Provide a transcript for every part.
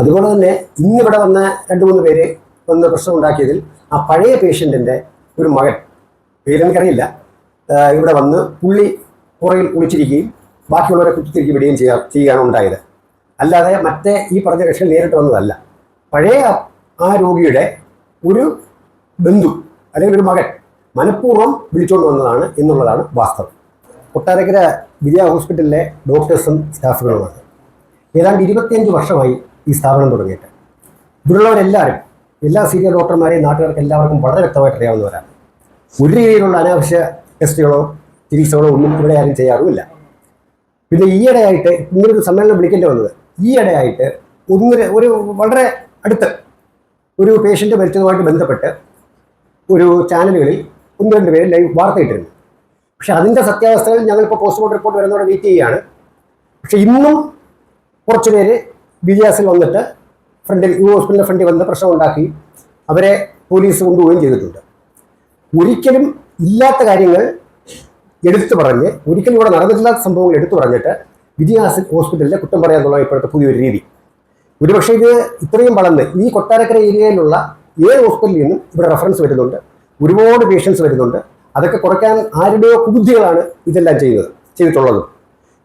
അതുപോലെ തന്നെ ഇന്നിവിടെ വന്ന രണ്ട് മൂന്ന് പേര് വന്ന് പ്രശ്നം ഉണ്ടാക്കിയതിൽ ആ പഴയ പേഷ്യന്റിന്റെ ഒരു മകൻ പേരെനിക്കറിയില്ല ഇവിടെ വന്ന് പുള്ളി പുറകിൽ കുളിച്ചിരിക്കുകയും ബാക്കിയുള്ളവരെ കുത്തിത്തിരിക്കി വിടുകയും ചെയ്യാ ചെയ്യുകയാണ് ഉണ്ടായത്. അല്ലാതെ മറ്റേ ഈ പറഞ്ഞ കക്ഷികൾ നേരിട്ട് വന്നതല്ല. പഴയ ആ രോഗിയുടെ ഒരു ബന്ധു അല്ലെങ്കിൽ ഒരു മകൻ മനഃപൂർവം വിളിച്ചുകൊണ്ട് വന്നതാണ് എന്നുള്ളതാണ് വാസ്തവം. കൊട്ടാരക്കര വിജയ ഹോസ്പിറ്റലിലെ ഡോക്ടേഴ്സും സ്റ്റാഫുകളുമാണ്. ഏതാണ്ട് ഇരുപത്തിയഞ്ച് വർഷമായി ഈ സ്ഥാപനം തുടങ്ങിയിട്ട്. ഇവിടെയുള്ളവരെല്ലാവരും എല്ലാ സീനിയർ ഡോക്ടർമാരെയും നാട്ടുകാർക്ക് എല്ലാവർക്കും വളരെ വ്യക്തമായിട്ട് അറിയാവുന്നവരാണ്. ഒരു രീതിയിലുള്ള അനാവശ്യ ടെസ്റ്റുകളോ ചികിത്സകളോ ഒന്നും ഇവിടെ ആരും ചെയ്യാറുമില്ല. പിന്നെ ഈയിടെയായിട്ട് ഇങ്ങനൊരു സമ്മേളനം വിളിക്കേണ്ടി വന്നത് ഈയിടെയായിട്ട് ഒന്നര ഒരു വളരെ അടുത്ത് ഒരു പേഷ്യന്റ് മരിച്ചതുമായിട്ട് ബന്ധപ്പെട്ട് ഒരു ചാനലുകളിൽ ഒന്ന് രണ്ട് പേര് ലൈവ് വാർത്തയിട്ടിരുന്നു. പക്ഷേ അതിന്റെ സത്യാവസ്ഥകൾ ഞങ്ങളിപ്പോൾ പോസ്റ്റ്മോർട്ടം റിപ്പോർട്ട് വരുന്നതോടെ വെയിറ്റ് ചെയ്യുകയാണ്. പക്ഷേ ഇന്നും കുറച്ച് പേര് വിജയാസിൽ വന്നിട്ട് ഫ്രണ്ടിൽ യു ഹോസ്പിറ്റലിന്റെ ഫ്രണ്ടിൽ വന്ന് പ്രശ്നം ഉണ്ടാക്കി അവരെ പോലീസ് കൊണ്ടുപോവുകയും ചെയ്തിട്ടുണ്ട്. ഒരിക്കലും ഇല്ലാത്ത കാര്യങ്ങൾ എടുത്തു പറഞ്ഞ് ഒരിക്കലും ഇവിടെ നടന്നിട്ടില്ലാത്ത സംഭവങ്ങൾ എടുത്തു പറഞ്ഞിട്ട് വിജയാസ് ഹോസ്പിറ്റലിലെ കുറ്റം പറയാന്നുള്ള ഇപ്പോഴത്തെ പുതിയൊരു രീതി. ഒരുപക്ഷെ ഇത് ഇത്രയും വളർന്ന് ഈ കൊട്ടാരക്കര ഏരിയയിലുള്ള ഏത് ഹോസ്പിറ്റലിൽ നിന്നും ഇവിടെ റെഫറൻസ് വരുന്നുണ്ട് ഒരുപാട് പേഷ്യൻസ് വരുന്നുണ്ട്. അതൊക്കെ കുറയ്ക്കാൻ ആരുടെയോ കുബുദ്ധികളാണ് ഇതെല്ലാം ചെയ്യുന്നത് ചെയ്തിട്ടുള്ളത്.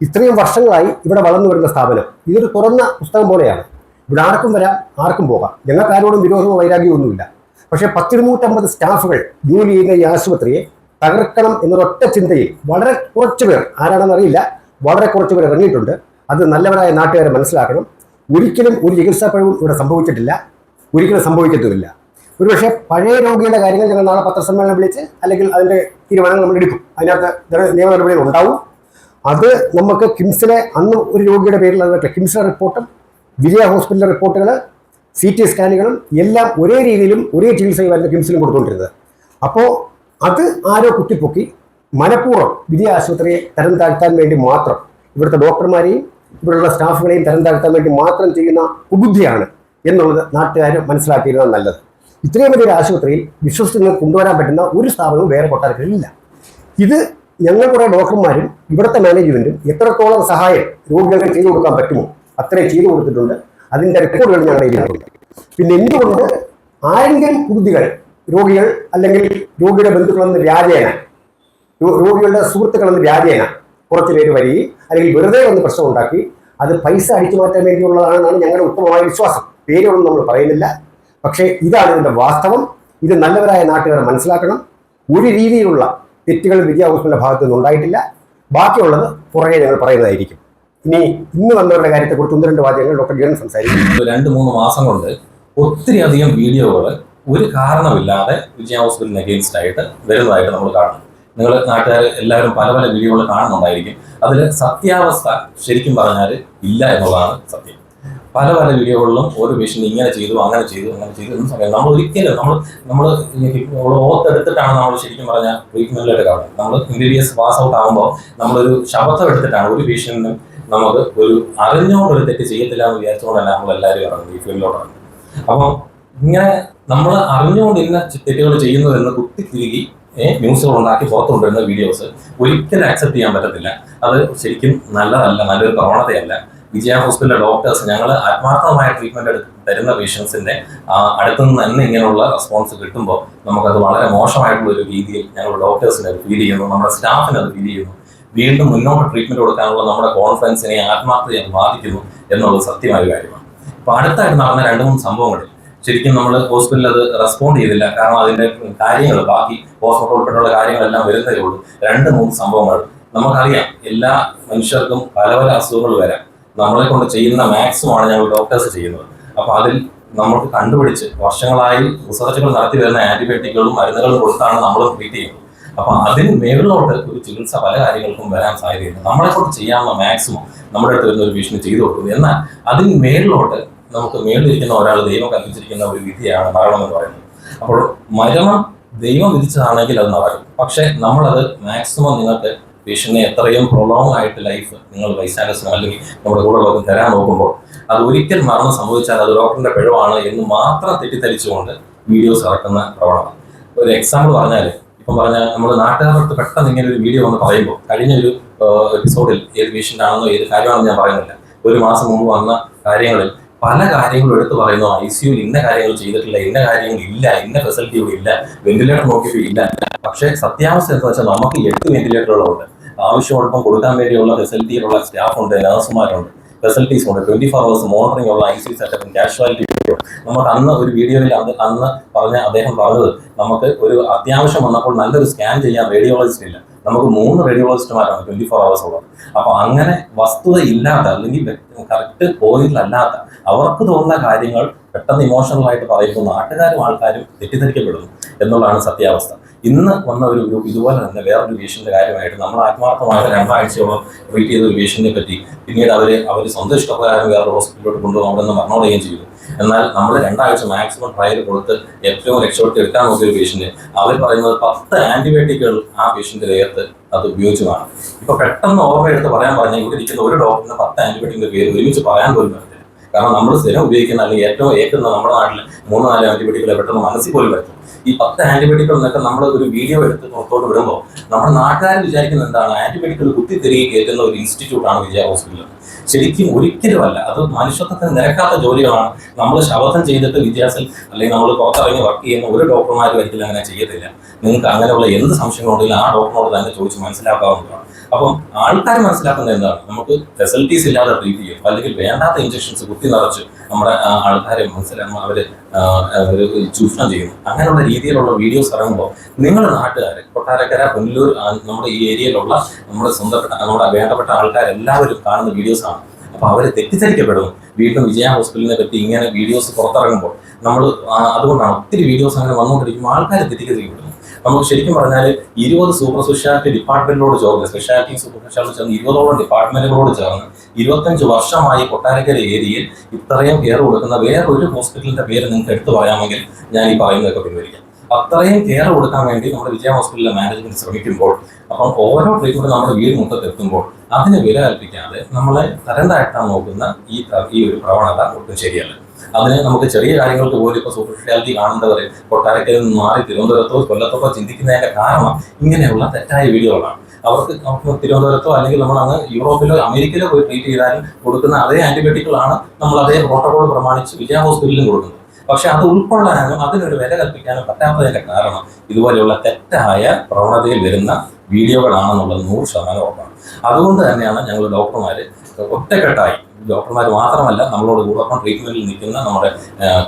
ഇത്രയും വർഷങ്ങളായി ഇവിടെ വളർന്നു വരുന്ന സ്ഥാപനം. ഇതൊരു തുറന്ന പുസ്തകം പോലെയാണ്. ഇവിടെ ആർക്കും വരാം ആർക്കും പോകാം. ഞങ്ങൾക്ക് ആരോടും വിരോധമോ വൈരാഗ്യമോ ഒന്നുമില്ല. പക്ഷേ പത്തിരുന്നൂറ്റമ്പത് സ്റ്റാഫുകൾ ജോലി ചെയ്യുന്ന ഈ ആശുപത്രിയെ തകർക്കണം എന്നൊരൊറ്റ ചിന്തയിൽ വളരെ കുറച്ച് പേർ ആരാണെന്നറിയില്ല വളരെ കുറച്ച് പേർ ഇറങ്ങിയിട്ടുണ്ട്. അത് നല്ലവരായ നാട്ടുകാരെ മനസ്സിലാക്കണം. ഒരിക്കലും ഒരു ചികിത്സാ പഴവും ഇവിടെ സംഭവിച്ചിട്ടില്ല. ഒരിക്കലും സംഭവിക്കത്തുമില്ല. ഒരുപക്ഷെ പഴയ രോഗിയുടെ കാര്യങ്ങൾ ഞങ്ങൾ നാളെ പത്രസമ്മേളനം വിളിച്ച് അല്ലെങ്കിൽ അതിന്റെ തീരുമാനങ്ങൾ നമ്മൾ എടുക്കും. അതിനകത്ത് നിയമ നടപടികൾ ഉണ്ടാവും. അത് നമുക്ക് കിംസിലെ അന്ന് ഒരു രോഗിയുടെ പേരിൽ അത് കിംസിലെ റിപ്പോർട്ടും വിജയ ഹോസ്പിറ്റലിലെ റിപ്പോർട്ടുകൾ സി ടി സ്കാനുകളും എല്ലാം ഒരേ രീതിയിലും ഒരേ ചികിത്സയുമായിരുന്നു കിംസിലും കൊടുത്തുകൊണ്ടിരുന്നത്. അപ്പോൾ അത് ആരോ കുത്തിപ്പൊക്കി മനഃപൂർവം വിജയ ആശുപത്രിയെ തരം താഴ്ത്താൻ വേണ്ടി മാത്രം ഇവിടുത്തെ ഡോക്ടർമാരെയും ഇവിടെയുള്ള സ്റ്റാഫുകളെയും തരം താഴ്ത്താൻ വേണ്ടി മാത്രം ചെയ്യുന്ന കുബുദ്ധിയാണ് എന്നുള്ളത് നാട്ടുകാർ മനസ്സിലാക്കിയിരുന്നത് നല്ലത്. ഇത്രയും വലിയൊരു ആശുപത്രിയിൽ വിശ്വസിച്ച് കൊണ്ടുവരാൻ പറ്റുന്ന ഒരു സ്ഥാപനവും വേറെ കൊട്ടാരക്കരയിലില്ല ഇത് ഞങ്ങൾ കുറേ ഡോക്ടർമാരും ഇവിടുത്തെ മാനേജ്മെന്റും എത്രത്തോളം സഹായം രോഗികൾക്ക് ചെയ്തു കൊടുക്കാൻ പറ്റുമോ അത്രയും ചെയ്തു കൊടുത്തിട്ടുണ്ട്. അതിന്റെ റെക്കോർഡുകൾ ഞങ്ങളുടെ കയ്യിലുണ്ട്. പിന്നെ എന്തുകൊണ്ട് ആരെങ്കിലും കുതികൾ രോഗികൾ അല്ലെങ്കിൽ രോഗിയുടെ ബന്ധുക്കളെന്ന് വ്യാജേന രോഗികളുടെ സുഹൃത്തുക്കളെന്ന് വ്യാജേന കുറച്ച് പേര് വരികയും അല്ലെങ്കിൽ വെറുതെ വന്ന് പ്രശ്നം ഉണ്ടാക്കി അത് പൈസ അടിച്ചു മാറ്റാൻ വേണ്ടിയുള്ളതാണെന്നാണ് ഞങ്ങളുടെ ഉത്തമമായ വിശ്വാസം. പേരുകളൊന്നും നമ്മൾ പറയുന്നില്ല. പക്ഷേ ഇതാണ് ഇതിന്റെ വാസ്തവം. ഇത് നല്ലവരായ നാട്ടുകാരെ മനസ്സിലാക്കണം. ഒരു രീതിയിലുള്ള തെറ്റുകൾ വിജയ ഹോസ്പിറ്റലിന്റെ ഭാഗത്തു നിന്ന് ഉണ്ടായിട്ടില്ല. ബാക്കിയുള്ളത് പുറകെ ഞങ്ങൾ പറയുന്നതായിരിക്കും. ഇനി ഇന്ന് വന്നവരുടെ കാര്യത്തെക്കുറിച്ച് ഒന്ന് രണ്ട് വാചകങ്ങൾ ഡോക്ടർ ജീവൻ സംസാരിക്കും. രണ്ട് മൂന്ന് മാസം കൊണ്ട് ഒത്തിരി അധികം വീഡിയോകൾ ഒരു കാരണമില്ലാതെ വിജയ ഹോസ്പിറ്റലിന് അഗെയിൻസ്റ്റ് ആയിട്ട് വരുന്നതായിട്ട് നമ്മൾ കാണുന്നു. നിങ്ങൾ നാട്ടുകാർ എല്ലാവരും പല പല വീഡിയോകൾ കാണുന്നുണ്ടായിരിക്കും. അതിൽ സത്യാവസ്ഥ ശരിക്കും പറഞ്ഞാൽ ഇല്ല എന്നുള്ളതാണ് സത്യം. പല പല വീഡിയോകളിലും ഓരോ പേഷ്യന്റ് ഇങ്ങനെ ചെയ്തു അങ്ങനെ ചെയ്തു അങ്ങനെ ചെയ്തു എന്ന് സമയം നമ്മൾ ഒരിക്കലും നമ്മൾ നമ്മൾ നമ്മൾ ഓർത്തെടുത്തിട്ടാണ് നമ്മൾ ശരിക്കും പറഞ്ഞാൽ ട്രീറ്റ്മെന്റിലോട്ട് കാണുന്നത് നമ്മൾ ഇന്റീരിയസ് പാസ് ഔട്ട് ആകുമ്പോൾ നമ്മളൊരു ശബ്ദം എടുത്തിട്ടാണ് ഒരു പേഷ്യന്റിനും നമുക്ക് ഒരു അറിഞ്ഞുകൊണ്ട് തെറ്റ് ചെയ്യത്തില്ല എന്ന് വിചാരിച്ചുകൊണ്ടല്ല നമ്മൾ എല്ലാവരും ഇറങ്ങുന്നത് ഈ ഫീൽഡിലോട്ടാണ് അപ്പം ഇങ്ങനെ നമ്മൾ അറിഞ്ഞുകൊണ്ട് ഇന്ന തെറ്റുകൾ ചെയ്യുന്നതെന്ന് തിരികെ ന്യൂസുകൾ ഉണ്ടാക്കി പുറത്തുകൊണ്ടുവരുന്ന വീഡിയോസ് ഒരിക്കലും അക്സെപ്റ്റ് ചെയ്യാൻ പറ്റത്തില്ല. അത് ശരിക്കും നല്ലതല്ല നല്ലൊരു പ്രവണതയല്ല. വിജയ ഹോസ്പിറ്റലിലെ ഡോക്ടേഴ്സ് ഞങ്ങൾ ആത്മാർത്ഥമായ ട്രീറ്റ്മെന്റ് തരുന്ന പേഷ്യൻസിന്റെ അടുത്തു നിന്ന് തന്നെ ഇങ്ങനെയുള്ള റെസ്പോൺസ് കിട്ടുമ്പോൾ നമുക്കത് വളരെ മോശമായിട്ടുള്ള ഒരു രീതിയിൽ ഞങ്ങൾ ഡോക്ടേഴ്സിനെ അത് ഫീൽ ചെയ്യുന്നു നമ്മുടെ സ്റ്റാഫിനെ അത് ഫീൽ ചെയ്യുന്നു. വീണ്ടും മുന്നോട്ട് ട്രീറ്റ്മെന്റ് കൊടുക്കാനുള്ള നമ്മുടെ കോൺഫിഡൻസിനെ ആത്മാർത്ഥതയെ അത് ബാധിക്കുന്നു എന്നുള്ളത് സത്യമായ കാര്യമാണ്. ഇപ്പൊ അടുത്തായിട്ട് നടന്ന രണ്ട് മൂന്ന് സംഭവങ്ങളിൽ ശരിക്കും നമ്മൾ ഹോസ്പിറ്റലിൽ അത് റെസ്പോണ്ട് ചെയ്തില്ല കാരണം അതിന്റെ കാര്യങ്ങൾ ബാക്കി ഹോസ്പിറ്റൽ ഉൾപ്പെടെയുള്ള കാര്യങ്ങളെല്ലാം വരുന്നതേ ഉള്ളൂ. രണ്ട് മൂന്ന് സംഭവങ്ങൾ നമുക്കറിയാം എല്ലാ മനുഷ്യർക്കും പല പല അസുഖങ്ങൾ വരാം. നമ്മളെ കൊണ്ട് ചെയ്യുന്ന മാക്സിമം ആണ് ഞങ്ങൾ ഡോക്ടേഴ്സ് ചെയ്യുന്നത്. അപ്പൊ അതിൽ നമ്മൾക്ക് കണ്ടുപിടിച്ച് വർഷങ്ങളായി റിസർച്ചുകൾ നടത്തി വരുന്ന ആന്റിബയോട്ടിക്കുകളും മരുന്നുകളും കൊടുത്താണ് നമ്മൾ ട്രീറ്റ് ചെയ്യുന്നത്. അപ്പൊ അതിന് മേളിലോട്ട് ഒരു ചികിത്സ പല കാര്യങ്ങൾക്കും വരാൻ സാധ്യതയുണ്ട്. നമ്മളെ കൊണ്ട് ചെയ്യാവുന്ന മാക്സിമം നമ്മുടെ അടുത്ത് വരുന്ന ഒരു ഭീഷണി ചെയ്തു കൊടുക്കുന്നത് എന്നാൽ അതിന് മേളിലോട്ട് നമുക്ക് മേളിലിരിക്കുന്ന ഒരാൾ ദൈവം കൽപ്പിച്ചിരിക്കുന്ന ഒരു വിധിയാണ് മരണം എന്ന് പറയുന്നത്. അപ്പോൾ മരണം ദൈവം വിധിച്ചതാണെങ്കിൽ അത് നടക്കും. പക്ഷെ നമ്മളത് മാക്സിമം നിങ്ങൾക്ക് പേഷ്യന്റിനെ എത്രയും പ്രൊലോങ് ആയിട്ട് ലൈഫ് നിങ്ങൾ വൈസാലസിനോ അല്ലെങ്കിൽ നമ്മുടെ കൂടെ ഉള്ളവർക്കും തരാൻ നോക്കുമ്പോൾ അത് ഒരിക്കൽ മരണം സംഭവിച്ചാൽ അത് ഡോക്ടറിന്റെ പിഴവാണ് എന്ന് മാത്രം തെറ്റിദ്ധരിച്ചുകൊണ്ട് വീഡിയോസ് ഇറക്കുന്ന പ്രവണത. ഒരു എക്സാമ്പിൾ പറഞ്ഞാൽ ഇപ്പം പറഞ്ഞാൽ നമ്മൾ നാട്ടുകാരുടെ പെട്ടെന്ന് ഇങ്ങനെ ഒരു വീഡിയോ വന്ന് പറയുമ്പോൾ കഴിഞ്ഞ ഒരു എപ്പിസോഡിൽ ഏത് പേഷ്യന്റ് ആണെന്നോ ഏത് കാര്യമാണെന്ന് ഞാൻ പറയുന്നില്ല. ഒരു മാസം മുമ്പ് വന്ന കാര്യങ്ങളിൽ പല കാര്യങ്ങളും എടുത്തു പറയുന്നു. ഐ സിയു ഇന്ന കാര്യങ്ങൾ ചെയ്തിട്ടില്ല ഇന്ന കാര്യങ്ങൾ ഇല്ല ഇന്ന ഫെസിലിറ്റി ഇവിടെ ഇല്ല വെന്റിലേറ്റർ നോക്കിയിട്ട് ഇല്ല. പക്ഷേ സത്യാവസ്ഥ എന്താ വെച്ചാൽ നമുക്ക് എട്ട് വെന്റിലേറ്ററുകളുണ്ട് ആവശ്യമുള്ളപ്പം കൊടുക്കാൻ വേണ്ടിയുള്ള ഫെസിലിറ്റിയിലുള്ള സ്റ്റാഫുണ്ട് നഴ്സുമാരുണ്ട്. ഫെസിലിറ്റീസ് ഉണ്ട് ട്വന്റി ഫോർ അവേഴ്സ് മോണിറ്ററിംഗ് ഉള്ള ഐ സി സെറ്റപ്പും കാഷ്വാലിറ്റി നമുക്ക് അന്ന് ഒരു വീഡിയോയിൽ അന്ന് അന്ന് പറഞ്ഞ അദ്ദേഹം പറഞ്ഞത് നമുക്ക് ഒരു അത്യാവശ്യം വന്നപ്പോൾ നല്ലൊരു സ്കാൻ ചെയ്യാൻ റേഡിയോളജിസ്റ്റ് ഇല്ല. നമുക്ക് മൂന്ന് റേഡിയോളജിസ്റ്റുമാരാണ് ട്വന്റി ഫോർ അവേഴ്സ് ഉള്ളത്. അപ്പൊ അങ്ങനെ വസ്തുത ഇല്ലാത്ത അല്ലെങ്കിൽ കറക്റ്റ് പോയിന്റിലല്ലാത്ത അവർക്ക് തോന്നുന്ന കാര്യങ്ങൾ പെട്ടെന്ന് ഇമോഷണൽ ആയിട്ട് പറയുമ്പോൾ നാട്ടുകാരും ആൾക്കാരും തെറ്റിദ്ധരിക്കപ്പെടുന്നു എന്നുള്ളതാണ് സത്യാവസ്ഥ. ഇന്ന് വന്ന ഒരു ഗ്രൂപ്പ് ഇതുപോലെ തന്നെ വേറൊരു വിഷയത്തിന്റെ കാര്യമായിട്ട് നമ്മൾ ആത്മാർത്ഥമായിട്ട് രണ്ടാഴ്ചയോളം ട്രീറ്റ് ചെയ്ത ഒരു വിഷയത്തിനെ പറ്റി പിന്നീട് അവർ അവർ സ്വന്തം ഇഷ്ടപ്രകാരം വേറെ ഹോസ്പിറ്റലിലോട്ട് കൊണ്ടുപോകും അവിടെ നിന്ന് മരണമടയുകയും ചെയ്തു. എന്നാൽ നമ്മൾ രണ്ടാഴ്ച മാക്സിമം ട്രയൽ കൊടുത്ത് ഏറ്റവും രക്ഷപ്പെട്ട് എടുക്കാൻ നോക്കിയ ഒരു പേഷ്യന്റ് അവർ പറയുന്നത് പത്ത് ആന്റിബയോട്ടിക്കുകൾ ആ പേഷ്യന്റിന്റെ ദേഹത്ത് അത് ഉപയോഗിച്ചതാണ് ഇപ്പൊ പെട്ടെന്ന് ഓർമ്മയെടുത്ത് പറയാൻ പറഞ്ഞാൽ ഇവിടെ ഇരിക്കുന്ന ഒരു ഡോക്ടറിന് പത്ത് ആന്റിബയോട്ടിക്കിന്റെ പേര് ഒരുമിച്ച് പറയാൻ പോലും പറ്റില്ല കാരണം നമ്മൾ സ്ഥിരം ഉപയോഗിക്കുന്ന അല്ലെങ്കിൽ ഏറ്റവും ഏക്കുന്ന നമ്മുടെ നാട്ടിൽ മൂന്ന് നാല് ആന്റിബയോട്ടിക്കുകളെ പെട്ടെന്ന് മനസ്സിൽ പോലും പറ്റും ഈ പത്ത് ആന്റിബയോട്ടിക്കുകൾ എന്നൊക്കെ നമ്മൾ ഒരു വീഡിയോ എടുത്ത് പുറത്തോട്ട് വിടുമ്പോൾ നമ്മുടെ നാട്ടുകാർ വിചാരിക്കുന്നത് എന്താണ്? ആന്റിബയോട്ടിക്കുകൾ കുത്തിത്തിരികെ കയറ്റുന്ന ഒരു ഇൻസ്റ്റിറ്റ്യൂട്ടാണ് വിജയ ഹോസ്പിറ്റൽ ശരിക്കും ഒരിക്കലുമല്ല. അത് മനുഷ്യത്വത്തിന് നിരക്കാത്ത ജോലികളാണ്. നമ്മൾ ശബദം ചെയ്തിട്ട് വിദ്യാസിൽ അല്ലെങ്കിൽ നമ്മൾ പുറത്തിറങ്ങി വർക്ക് ചെയ്യുന്ന ഒരു ഡോക്ടർമാരും ഒരിക്കലും അങ്ങനെ ചെയ്യത്തില്ല. നിങ്ങൾക്ക് അങ്ങനെയുള്ള എന്ത് സംശയങ്ങളുണ്ടെങ്കിലും ആ ഡോക്ടറിനോട് തന്നെ ചോദിച്ച് മനസ്സിലാക്കാവുന്നതാണ്. അപ്പം ആൾക്കാർ മനസ്സിലാക്കുന്നത് എന്താണ്? നമുക്ക് ഫെസിലിറ്റീസ് ഇല്ലാതെ ട്രീറ്റ് ചെയ്യും. അല്ലെങ്കിൽ വേണ്ടാത്ത ഇഞ്ചക്ഷൻസ് കുത്തി നിറച്ച് നമ്മുടെ ആൾക്കാരെ മനസ്സിലാകുമ്പോൾ അവർ ചൂഷണം ചെയ്യുന്നു. അങ്ങനെയുള്ള രീതിയിലുള്ള വീഡിയോസ് ഇറങ്ങുമ്പോൾ നിങ്ങളുടെ നാട്ടുകാർ കൊട്ടാരക്കര പുനലൂർ നമ്മുടെ ഈ ഏരിയയിലുള്ള നമ്മുടെ സ്വന്തപ്പെട്ട നമ്മുടെ വേണ്ടപ്പെട്ട ആൾക്കാരെല്ലാവരും കാണുന്ന വീഡിയോസാണ് ആണ്. അപ്പൊ അവർ തെറ്റിദ്ധരിക്കപ്പെടും. വീണ്ടും വിജയ ഹോസ്പിറ്റലിനെ പറ്റി ഇങ്ങനെ വീഡിയോസ് പുറത്തിറങ്ങുമ്പോൾ നമ്മൾ അതുകൊണ്ടാണ് ഒത്തിരി വീഡിയോസ് അങ്ങനെ വന്നുകൊണ്ടിരിക്കുമ്പോൾ ആൾക്കാർ തെറ്റിദ്ധരിക്കപ്പെടുന്നു നമുക്ക് ശരിക്കും പറഞ്ഞാൽ ഇരുപത് സൂപ്പർ സ്പെഷ്യാലിറ്റി ഡിപ്പാർട്ട്മെന്റിനോട് ചേർന്ന് സ്പെഷ്യാലിറ്റി സൂപ്പർ സ്പെഷ്യാലിറ്റി ചേർന്ന് ഇരുപതോളം ഡിപ്പാർട്ട്മെന്റുകളോട് ചേർന്ന് ഇരുപത്തഞ്ച് വർഷമായി കൊട്ടാരക്കര ഏരിയയിൽ ഇത്രയും കെയർ കൊടുക്കുന്ന വേറൊരു ഹോസ്പിറ്റലിന്റെ പേര് നിങ്ങൾക്ക് എടുത്തു പറയാമെങ്കിൽ ഞാൻ ഈ പറയുന്നതൊക്കെ പിൻവലിക്കാം. അത്രയും കെയർ കൊടുക്കാൻ വേണ്ടി നമ്മുടെ വിജയ ഹോസ്പിറ്റലിലെ മാനേജ്മെന്റ് ശ്രമിക്കുമ്പോൾ അപ്പം ഓരോ ട്രീറ്റ്മെന്റ് നമ്മുടെ വീട് മുട്ടത്തെത്തുമ്പോൾ അതിന് വില കൽപ്പിക്കാതെ നമ്മളെ തരണ്ടായിട്ടാണ് നോക്കുന്ന ഈ ഈ ഒരു പ്രവണത ഒട്ടും ശരിയല്ല. അതിന് നമുക്ക് ചെറിയ കാര്യങ്ങൾക്ക് പോലും ഇപ്പോൾ സൂപ്പർ സ്പെഷ്യാലിറ്റി കാണേണ്ടവരെ കൊട്ടാരക്കരയിൽ നിന്ന് മാറി തിരുവനന്തപുരത്തോ കൊല്ലത്തോ ചിന്തിക്കുന്നതിന്റെ കാരണം ഇങ്ങനെയുള്ള തെറ്റായ വീഡിയോകളാണ്. അവർക്ക് നമുക്ക് തിരുവനന്തപുരത്തോ അല്ലെങ്കിൽ നമ്മൾ അങ്ങ് യൂറോപ്പിലോ അമേരിക്കയിലോ പോയി ട്രീറ്റ് ചെയ്താലും കൊടുക്കുന്ന അതേ ആന്റിബയോട്ടിക്കുകളാണ് നമ്മൾ അതേ പ്രോട്ടോകോൾ പ്രമാണിച്ച് വിജയ ഹോസ്പിറ്റലിലും കൊടുക്കുന്നത്. പക്ഷെ അത് ഉൾക്കൊള്ളാനും അതിനൊരു വില കൽപ്പിക്കാനും പറ്റാത്തതിന്റെ കാരണം ഇതുപോലെയുള്ള തെറ്റായ പ്രവണതയിൽ വരുന്ന വീഡിയോകളാണെന്നുള്ളത് നൂറ് ശതമാനം ഉറപ്പാണ്. അതുകൊണ്ട് തന്നെയാണ് ഞങ്ങൾ ഡോക്ടർമാർ ഒറ്റക്കെട്ടായി ഡോക്ടർമാർ മാത്രമല്ല നമ്മളോട് കൂടൊപ്പം ട്രീറ്റ്മെന്റിൽ നിൽക്കുന്ന നമ്മുടെ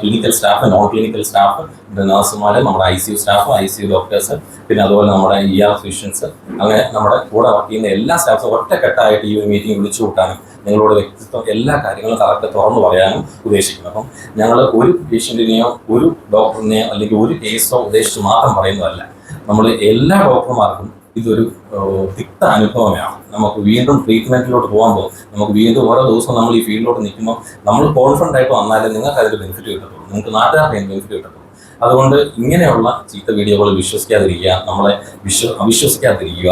clinical staff non clinical staff നഴ്സുമാർ നമ്മുടെ I C U staff I C U doctors പിന്നെ അതുപോലെ നമ്മുടെ ഇ ആർ ഫിഷ്യൻസ് അങ്ങനെ നമ്മുടെ കൂടെ വർക്ക് ചെയ്യുന്ന എല്ലാ സ്റ്റാഫ്സും ഒറ്റക്കെട്ടായിട്ട് ഈ ഒരു മീറ്റിംഗ് വിളിച്ചു കൂട്ടാനും നിങ്ങളോട് വ്യക്തിത്വം എല്ലാ കാര്യങ്ങളും കറക്റ്റ് തുറന്നു പറയാനും ഉദ്ദേശിക്കുന്നു. അപ്പം ഞങ്ങൾ ഒരു പേഷ്യന്റിനെയോ ഒരു ഡോക്ടറിനെയോ അല്ലെങ്കിൽ ഒരു കേസോ ഉദ്ദേശിച്ച് മാത്രം പറയുന്നതല്ല. നമ്മൾ എല്ലാ ഡോക്ടർമാർക്കും ഇതൊരു തിക്ത അനുഭവമാണ്. നമുക്ക് വീണ്ടും ട്രീറ്റ്മെന്റിലോട്ട് പോകുമ്പോൾ നമുക്ക് വീണ്ടും ഓരോ ദിവസവും നമ്മൾ ഈ ഫീൽഡിലോട്ട് നിൽക്കുമ്പോൾ നമ്മൾ കോൺഫിഡന്റ് ആയിട്ട് വന്നാലേ നിങ്ങൾക്ക് അതിൽ ബെനിഫിറ്റ് കിട്ടത്തുള്ളൂ. നിങ്ങൾക്ക് നാട്ടുകാർക്ക് ബെനിഫിറ്റ് കിട്ടത്തുള്ളൂ. അതുകൊണ്ട് ഇങ്ങനെയുള്ള ചീത്ത വീഡിയോകൾ വിശ്വസിക്കാതിരിക്കുക നമ്മളെ വിശ്വ അവിശ്വസിക്കാതിരിക്കുക.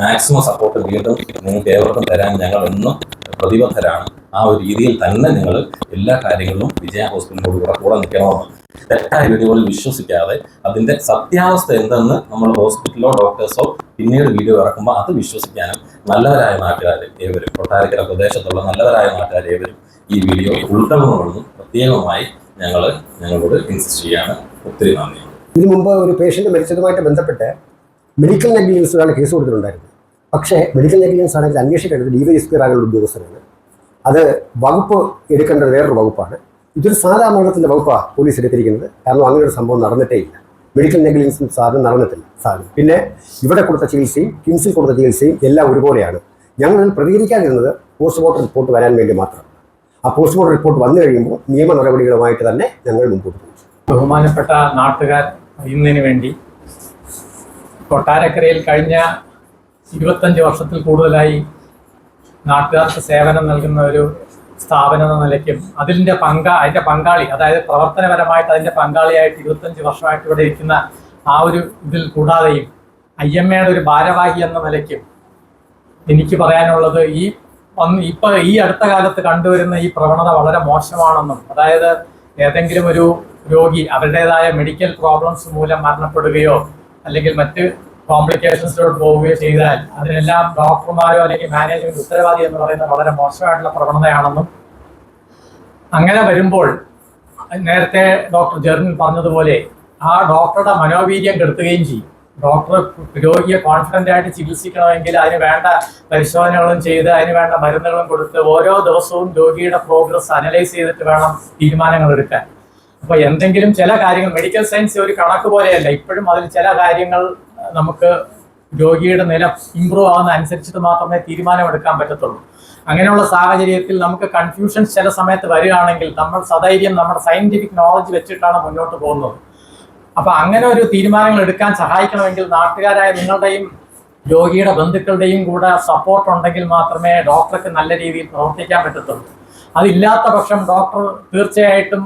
മാക്സിമം സപ്പോർട്ട് വീണ്ടും നിങ്ങൾക്ക് ഏവർക്കും തരാൻ ഞങ്ങൾ എന്നും പ്രതിബദ്ധരാണ്. ആ ഒരു രീതിയിൽ തന്നെ നിങ്ങൾ എല്ലാ കാര്യങ്ങളിലും വിജയ ഹോസ്പിറ്റലിനോട് കൂടെ കൂടെ നിൽക്കണമെന്ന്. തെറ്റായ വീഡിയോകളിൽ വിശ്വസിക്കാതെ അതിന്റെ സത്യാവസ്ഥ എന്തെന്ന് നമ്മൾ ഹോസ്പിറ്റലോ ഡോക്ടേഴ്സോ പിന്നീട് വീഡിയോ ഇറക്കുമ്പോൾ അത് വിശ്വസിക്കാനും നല്ലവരായ നാട്ടുകാർ ഏവരും കൊട്ടാരക്കര പ്രദേശത്തുള്ള നല്ലവരായ നാട്ടുകാർ ഏവരും ഈ വീഡിയോ ഉൾക്കൊള്ളണമെന്നും പ്രത്യേകമായി ഞങ്ങൾ ഞങ്ങളോട് ഇൻസിസ്റ്റ് ചെയ്യാണ് ഒത്തിരി നന്ദി. ഇതിനു മുമ്പ് ഒരു പേഷ്യന്റ് മരിച്ചതുമായിട്ട് ബന്ധപ്പെട്ട് മെഡിക്കൽ നെഗ്ലിജൻസിലാണ് കേസ് കൊടുത്തിട്ടുണ്ടായിരുന്നത്. പക്ഷേ മെഡിക്കൽ നെഗ്ലിജൻസ് ആണെങ്കിൽ അന്വേഷിക്കേണ്ടത് ഡി വൈ എസ് പി റാങ്കുള്ള ഉദ്യോഗസ്ഥരാണ്. അത് വകുപ്പ് എടുക്കേണ്ടത് വേറൊരു വകുപ്പാണ്. ഇതൊരു സാധാ മരണത്തിന്റെ വകുപ്പാണ് പോലീസ് എടുത്തിരിക്കുന്നത്. കാരണം അങ്ങനെ ഒരു സംഭവം നടന്നിട്ടേ ഇല്ല. മെഡിക്കൽ നെഗ്ലിജൻസും സാധനം നടന്നിട്ടില്ല. സാധനം. പിന്നെ ഇവിടെ കൊടുത്ത ചികിത്സയും കിംസിൽ കൊടുത്ത ചികിത്സയും എല്ലാം ഒരുപോലെയാണ്. ഞങ്ങൾ പ്രതികരിക്കാതിരുന്നത് പോസ്റ്റ്മോർട്ടം റിപ്പോർട്ട് വരാൻ വേണ്ടി മാത്രം. ആ പോസ്റ്റ്മോർട്ടം റിപ്പോർട്ട് വന്നു കഴിയുമ്പോൾ നിയമ നടപടികളുമായിട്ട് തന്നെ ഞങ്ങൾ മുമ്പോട്ട് പോകും. ബഹുമാനപ്പെട്ട നാട്ടുകാർ ഇന്നതിന് വേണ്ടി കൊട്ടാരക്കരയിൽ കഴിഞ്ഞ ഇരുപത്തഞ്ച് വർഷത്തിൽ കൂടുതലായി നാട്ടുകാർക്ക് സേവനം നൽകുന്ന ഒരു സ്ഥാപനം എന്ന നിലയ്ക്കും അതിന്റെ പങ്കാ അതിന്റെ പങ്കാളി അതായത് പ്രവർത്തനപരമായിട്ട് അതിന്റെ പങ്കാളിയായിട്ട് ഇരുപത്തഞ്ച് വർഷമായിട്ട് ഇവിടെ ഇരിക്കുന്ന ആ ഒരു ഇതിൽ കൂടാതെയും ഐ എം എയുടെ ഒരു ഭാരവാഹി എന്ന നിലയ്ക്കും എനിക്ക് പറയാനുള്ളത് ഈ ഒന്ന് ഇപ്പൊ ഈ അടുത്ത കാലത്ത് കണ്ടുവരുന്ന ഈ പ്രവണത വളരെ മോശമാണെന്നും അതായത് ഏതെങ്കിലും ഒരു രോഗി അവരുടേതായ മെഡിക്കൽ പ്രോബ്ലംസ് മൂലം മരണപ്പെടുകയോ അല്ലെങ്കിൽ മറ്റ് കോംപ്ലിക്കേഷൻസിലോട്ട് പോവുകയോ ചെയ്താൽ അതിനെല്ലാം ഡോക്ടർമാരോ അല്ലെങ്കിൽ മാനേജ്മെന്റ് ഉത്തരവാദി എന്ന് പറയുന്ന വളരെ മോശമായിട്ടുള്ള പ്രവണതയാണെന്നും അങ്ങനെ വരുമ്പോൾ നേരത്തെ ഡോക്ടർ ജെറിൻ പറഞ്ഞതുപോലെ ആ ഡോക്ടറുടെ മനോവീര്യം കെടുത്തുകയും ചെയ്യും. ഡോക്ടർ രോഗിയെ കോൺഫിഡന്റ് ആയിട്ട് ചികിത്സിക്കണമെങ്കിൽ അതിന് വേണ്ട പരിശോധനകളും ചെയ്ത് അതിന് വേണ്ട മരുന്നുകളും കൊടുത്ത് ഓരോ ദിവസവും രോഗിയുടെ പ്രോഗ്രസ് അനലൈസ് ചെയ്തിട്ട് വേണം തീരുമാനങ്ങൾ എടുക്കാൻ. അപ്പോൾ എന്തെങ്കിലും ചില കാര്യങ്ങൾ മെഡിക്കൽ സയൻസ് ഒരു കണക്ക് പോലെയല്ല. ഇപ്പോഴും അതിൽ ചില കാര്യങ്ങൾ നമുക്ക് രോഗിയുടെ നില ഇമ്പ്രൂവ് ആവുന്ന അനുസരിച്ചിട്ട് മാത്രമേ തീരുമാനമെടുക്കാൻ പറ്റത്തുള്ളൂ. അങ്ങനെയുള്ള സാഹചര്യത്തിൽ നമുക്ക് കൺഫ്യൂഷൻസ് ചില സമയത്ത് വരികയാണെങ്കിൽ നമ്മൾ സധൈര്യം നമ്മുടെ സയന്റിഫിക് നോളജ് വെച്ചിട്ടാണ് മുന്നോട്ട് പോകുന്നത്. അപ്പൊ അങ്ങനെ ഒരു തീരുമാനങ്ങൾ എടുക്കാൻ സഹായിക്കണമെങ്കിൽ നാട്ടുകാരായ നിങ്ങളുടെയും രോഗിയുടെ ബന്ധുക്കളുടെയും കൂടെ സപ്പോർട്ട് ഉണ്ടെങ്കിൽ മാത്രമേ ഡോക്ടർക്ക് നല്ല രീതിയിൽ പ്രവർത്തിക്കാൻ പറ്റത്തുള്ളൂ. അതില്ലാത്ത പക്ഷം ഡോക്ടർ തീർച്ചയായിട്ടും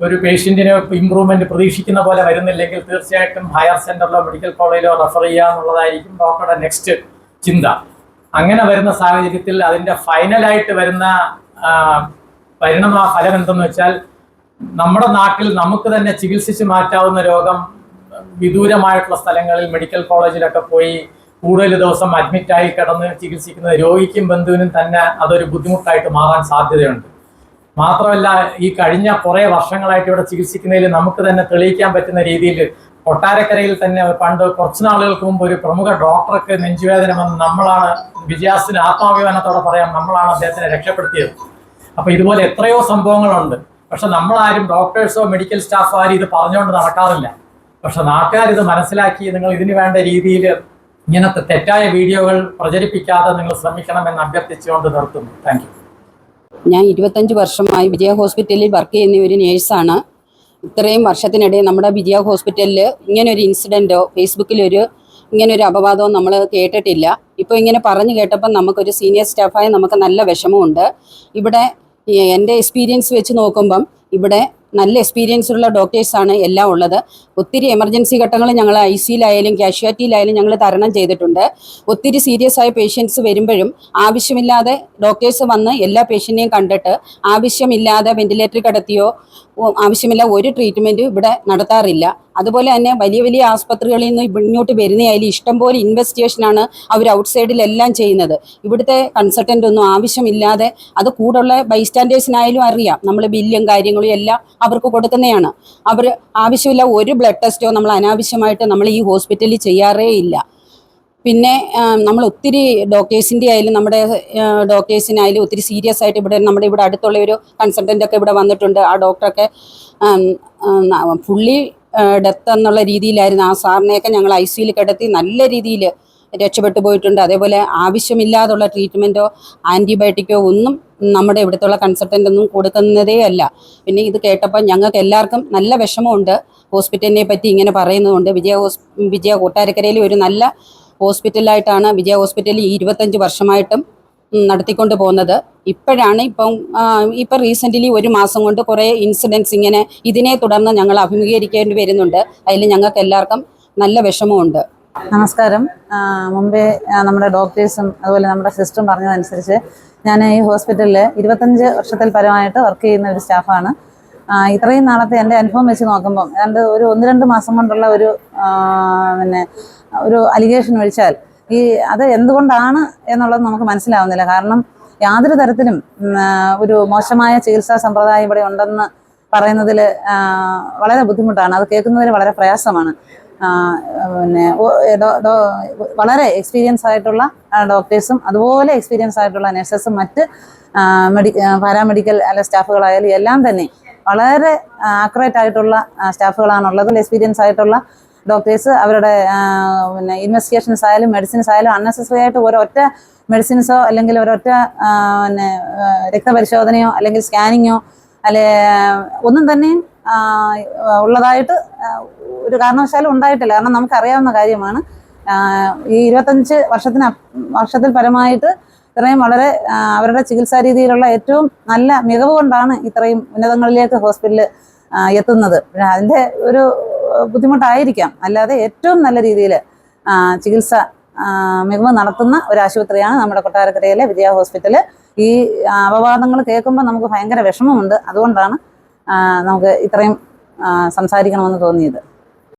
ഒരു പേഷ്യന്റിന് ഇമ്പ്രൂവ്മെന്റ് പ്രതീക്ഷിക്കുന്ന പോലെ വരുന്നില്ലെങ്കിൽ തീർച്ചയായിട്ടും ഹയർ സെന്ററിലോ മെഡിക്കൽ കോളേജിലോ റെഫർ ചെയ്യുക എന്നുള്ളതായിരിക്കും ഡോക്ടറുടെ നെക്സ്റ്റ് ചിന്ത. അങ്ങനെ വരുന്ന സാഹചര്യത്തിൽ അതിന്റെ ഫൈനലായിട്ട് വരുന്ന പരിണാമ ഫലം എന്തെന്ന് വെച്ചാൽ നമ്മുടെ നാട്ടിൽ നമുക്ക് തന്നെ ചികിത്സിച്ച് മാറ്റാവുന്ന രോഗം വിദൂരമായിട്ടുള്ള സ്ഥലങ്ങളിൽ മെഡിക്കൽ കോളേജിലൊക്കെ പോയി കൂടുതൽ ദിവസം അഡ്മിറ്റായി കിടന്ന് ചികിത്സിക്കുന്ന രോഗിക്കും ബന്ധുവിനും തന്നെ അതൊരു ബുദ്ധിമുട്ടായിട്ട് മാറാൻ സാധ്യതയുണ്ട്. മാത്രമല്ല ഈ കഴിഞ്ഞ കുറേ വർഷങ്ങളായിട്ട് ഇവിടെ ചികിത്സിക്കുന്നതിൽ നമുക്ക് തന്നെ തെളിയിക്കാൻ പറ്റുന്ന രീതിയിൽ കൊട്ടാരക്കരയിൽ തന്നെ പണ്ട് കുറച്ച് നാളുകൾക്ക് മുമ്പ് ഒരു പ്രമുഖ ഡോക്ടർക്ക് നെഞ്ചുവേദന വന്ന് നമ്മളാണ് വിജയാസിന് ആത്മാഭിമാനത്തോടെ പറയാം നമ്മളാണ് അദ്ദേഹത്തിനെ രക്ഷപ്പെടുത്തിയത്. അപ്പൊ ഇതുപോലെ എത്രയോ സംഭവങ്ങളുണ്ട്. പക്ഷെ നമ്മളാരും ഡോക്ടേഴ്സോ മെഡിക്കൽ സ്റ്റാഫോ ആരും ഇത് പറഞ്ഞുകൊണ്ട് നടക്കാറില്ല. പക്ഷെ നാട്ടുകാർ ഇത് മനസ്സിലാക്കി നിങ്ങൾ ഇതിന് വേണ്ട രീതിയിൽ ഇങ്ങനത്തെ തെറ്റായ വീഡിയോകൾ പ്രചരിപ്പിക്കാതെ നിങ്ങൾ ശ്രമിക്കണമെന്ന് അഭ്യർത്ഥിച്ചുകൊണ്ട് നിർത്തുന്നു. താങ്ക് ഞാൻ ഇരുപത്തഞ്ച് വർഷമായി വിജയ ഹോസ്പിറ്റലിൽ വർക്ക് ചെയ്യുന്ന ഒരു നേഴ്സാണ്. ഇത്രയും വർഷത്തിനിടെ നമ്മുടെ വിജയ ഹോസ്പിറ്റലിൽ ഇങ്ങനൊരു ഇൻസിഡന്റോ ഫേസ്ബുക്കിലൊരു ഇങ്ങനൊരു അപവാദമോ നമ്മൾ കേട്ടിട്ടില്ല. ഇപ്പോൾ ഇങ്ങനെ പറഞ്ഞു കേട്ടപ്പോൾ നമുക്കൊരു സീനിയർ സ്റ്റാഫായ നമുക്ക് നല്ല വിഷമമുണ്ട്. ഇവിടെ എന്റെ എക്സ്പീരിയൻസ് വെച്ച് നോക്കുമ്പം ഇവിടെ നല്ല എക്സ്പീരിയൻസ് ഉള്ള ഡോക്ടേഴ്സാണ് എല്ലാം ഉള്ളത്. ഒത്തിരി എമർജൻസി ഘട്ടങ്ങൾ ഞങ്ങൾ ഐ സിയിലായാലും കാഷ്വാലിറ്റിയിലായാലും ഞങ്ങൾ തരണം ചെയ്തിട്ടുണ്ട്. ഒത്തിരി സീരിയസ് ആയ പേഷ്യൻസ് വരുമ്പോഴും ആവശ്യമില്ലാതെ ഡോക്ടേഴ്സ് വന്ന് എല്ലാ പേഷ്യന്റിനെയും കണ്ടിട്ട് ആവശ്യമില്ലാതെ വെന്റിലേറ്ററിൽ കിടത്തിയോ ആവശ്യമില്ല ഒരു ട്രീറ്റ്മെന്റും ഇവിടെ നടത്താറില്ല. അതുപോലെ തന്നെ വലിയ വലിയ ആസ്പത്രികളിൽ നിന്ന് ഇങ്ങോട്ട് വരുന്നതായാലും ഇഷ്ടംപോലെ ഇൻവെസ്റ്റിഗേഷനാണ് അവർ ഔട്ട്സൈഡിലെല്ലാം ചെയ്യുന്നത്. ഇവിടുത്തെ കൺസൾട്ടന്റ് ഒന്നും ആവശ്യമില്ലാതെ അത് കൂടുള്ള ബൈസ്റ്റാൻഡേഴ്സിനായാലും അറിയാം. നമ്മൾ ബില്ലും കാര്യങ്ങളും എല്ലാം അവർക്ക് കൊടുക്കുന്നതാണ്. അവർ ആവശ്യമില്ല ഒരു ബ്ലഡ് ടെസ്റ്റോ നമ്മൾ അനാവശ്യമായിട്ട് നമ്മൾ ഈ ഹോസ്പിറ്റലിൽ ചെയ്യാറേ ഇല്ല. പിന്നെ നമ്മൾ ഒത്തിരി ഡോക്ടേഴ്സിന്റെ ആയാലും നമ്മുടെ ഡോക്ടേഴ്സിനായാലും ഒത്തിരി സീരിയസ് ആയിട്ട് ഇവിടെ നമ്മുടെ ഇവിടെ അടുത്തുള്ള ഒരു കൺസൾട്ടന്റ് ഒക്കെ ഇവിടെ വന്നിട്ടുണ്ട്. ആ ഡോക്ടറൊക്കെ ഫുള്ളി ഡെത്ത് എന്നുള്ള രീതിയിലായിരുന്നു. ആ സാറിനെയൊക്കെ ഞങ്ങൾ ഐ സിയിൽ കിടത്തി നല്ല രീതിയിൽ രക്ഷപ്പെട്ടു പോയിട്ടുണ്ട്. അതേപോലെ ആവശ്യമില്ലാതുള്ള ട്രീറ്റ്മെന്റോ ആന്റിബയോട്ടിക്കോ ഒന്നും നമ്മുടെ ഇവിടുത്തുള്ള കൺസൾട്ടന്റ് ഒന്നും കൊടുക്കുന്നതേ അല്ല. പിന്നെ ഇത് കേട്ടപ്പോൾ ഞങ്ങൾക്ക് എല്ലാവർക്കും നല്ല വിഷമമുണ്ട്. ഹോസ്പിറ്റലിനെ പറ്റി ഇങ്ങനെ പറയുന്നതുകൊണ്ട് വിജയ ഹോസ് വിജയ കൊട്ടാരക്കരയിൽ ഒരു നല്ല ഹോസ്പിറ്റലായിട്ടാണ് വിജയ ഹോസ്പിറ്റലിൽ ഇരുപത്തഞ്ച് വർഷമായിട്ടും നടത്തിക്കൊണ്ട് പോകുന്നത്. ഇപ്പോഴാണ് ഇപ്പം ഇപ്പം റീസെന്റ്ലി ഒരു മാസം കൊണ്ട് കുറേ ഇൻസിഡൻസ് ഇങ്ങനെ ഇതിനെ തുടർന്ന് ഞങ്ങൾ അഭിമുഖീകരിക്കേണ്ടി വരുന്നുണ്ട്. അതിൽ ഞങ്ങൾക്ക് എല്ലാവർക്കും നല്ല വിഷമമുണ്ട്. നമസ്കാരം. മുമ്പേ നമ്മുടെ ഡോക്ടേഴ്സും അതുപോലെ നമ്മുടെ സിസ്റ്ററും പറഞ്ഞതനുസരിച്ച് ഞാൻ ഈ ഹോസ്പിറ്റലിൽ ഇരുപത്തഞ്ച് വർഷത്തിൽ പരമായിട്ട് വർക്ക് ചെയ്യുന്ന ഒരു സ്റ്റാഫാണ് ഇത്രയും നാളത്തെ എന്റെ അനുഭവം വെച്ച് നോക്കുമ്പം ഏതാണ്ട് ഒരു ഒന്ന് രണ്ട് മാസം കൊണ്ടുള്ള ഒരു പിന്നെ ഒരു അലിഗേഷൻ ഒഴിച്ചാൽ ഈ അത് എന്തുകൊണ്ടാണ് എന്നുള്ളത് നമുക്ക് മനസ്സിലാവുന്നില്ല. കാരണം യാതൊരു തരത്തിലും ഒരു മോശമായ ചികിത്സാ സമ്പ്രദായം ഇവിടെ ഉണ്ടെന്ന് പറയുന്നതിൽ വളരെ ബുദ്ധിമുട്ടാണ്. അത് കേൾക്കുന്നതിൽ വളരെ പ്രയാസമാണ്. പിന്നെ വളരെ എക്സ്പീരിയൻസ് ആയിട്ടുള്ള ഡോക്ടേഴ്സും അതുപോലെ എക്സ്പീരിയൻസ് ആയിട്ടുള്ള നഴ്സസും മറ്റ് മെഡി പാരാമെഡിക്കൽ അല്ല സ്റ്റാഫുകളായാലും എല്ലാം തന്നെ വളരെ ആക്യുറേറ്റ് ആയിട്ടുള്ള സ്റ്റാഫുകളാണുള്ളത് എക്സ്പീരിയൻസ് ആയിട്ടുള്ള ഡോക്ടേഴ്സ് അവരുടെ പിന്നെ ഇൻവെസ്റ്റിഗേഷൻസ് ആയാലും മെഡിസിൻസ് ആയാലും അൺനെസസറി ആയിട്ട് ഒരൊറ്റ മെഡിസിൻസോ അല്ലെങ്കിൽ ഒരൊറ്റ പിന്നെ രക്തപരിശോധനയോ അല്ലെങ്കിൽ സ്കാനിങ്ങോ അല്ലെ ഒന്നും തന്നെ ഉള്ളതായിട്ട് ഒരു കാരണവശാലും ഉണ്ടായിട്ടില്ല. കാരണം നമുക്കറിയാവുന്ന കാര്യമാണ് ഈ ഇരുപത്തഞ്ച് വർഷത്തിന് വർഷത്തിൽ പരമായിട്ട് ഇത്രയും വളരെ അവരുടെ ചികിത്സാ രീതിയിലുള്ള ഏറ്റവും നല്ല മികവ് കൊണ്ടാണ് ഇത്രയും ഉന്നതങ്ങളിലേക്ക് ഹോസ്പിറ്റലിൽ എത്തുന്നത്. അതിന്റെ ഒരു ബുദ്ധിമുട്ടായിരിക്കാം. അല്ലാതെ ഏറ്റവും നല്ല രീതിയിൽ ചികിത്സ മികവ് നടത്തുന്ന ഒരു ആശുപത്രിയാണ് നമ്മുടെ കൊട്ടാരക്കരയിലെ വിജയ ഹോസ്പിറ്റൽ ഈ അപവാദങ്ങൾ കേൾക്കുമ്പോൾ നമുക്ക് ഭയങ്കര വിഷമമുണ്ട്. അതുകൊണ്ടാണ് നമുക്ക് ഇത്രയും സംസാരിക്കണമെന്ന് തോന്നിയത്.